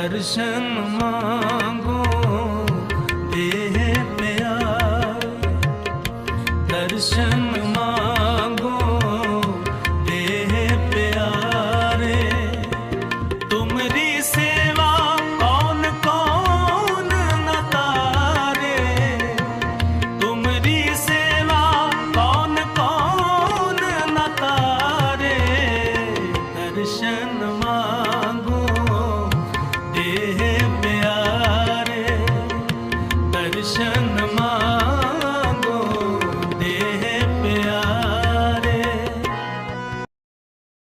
ਦਰਸ਼ਨ ਮੰਗੋ, ਦੇਹ ਪਿਆਰ। ਦਰਸ਼ਨ ਮੰਗੋ, ਦੇਹ ਪਿਆਰੇ। ਤੁਮਰੀ ਸੇਵਾ ਕੌਣ ਕੌਣ ਨਤਾਰੇ ਤੁਮਰੀ ਸੇਵਾ ਕੌਣ ਕੌਣ ਨਤਾਰੇ ਦਰਸ਼ਨ in the mind.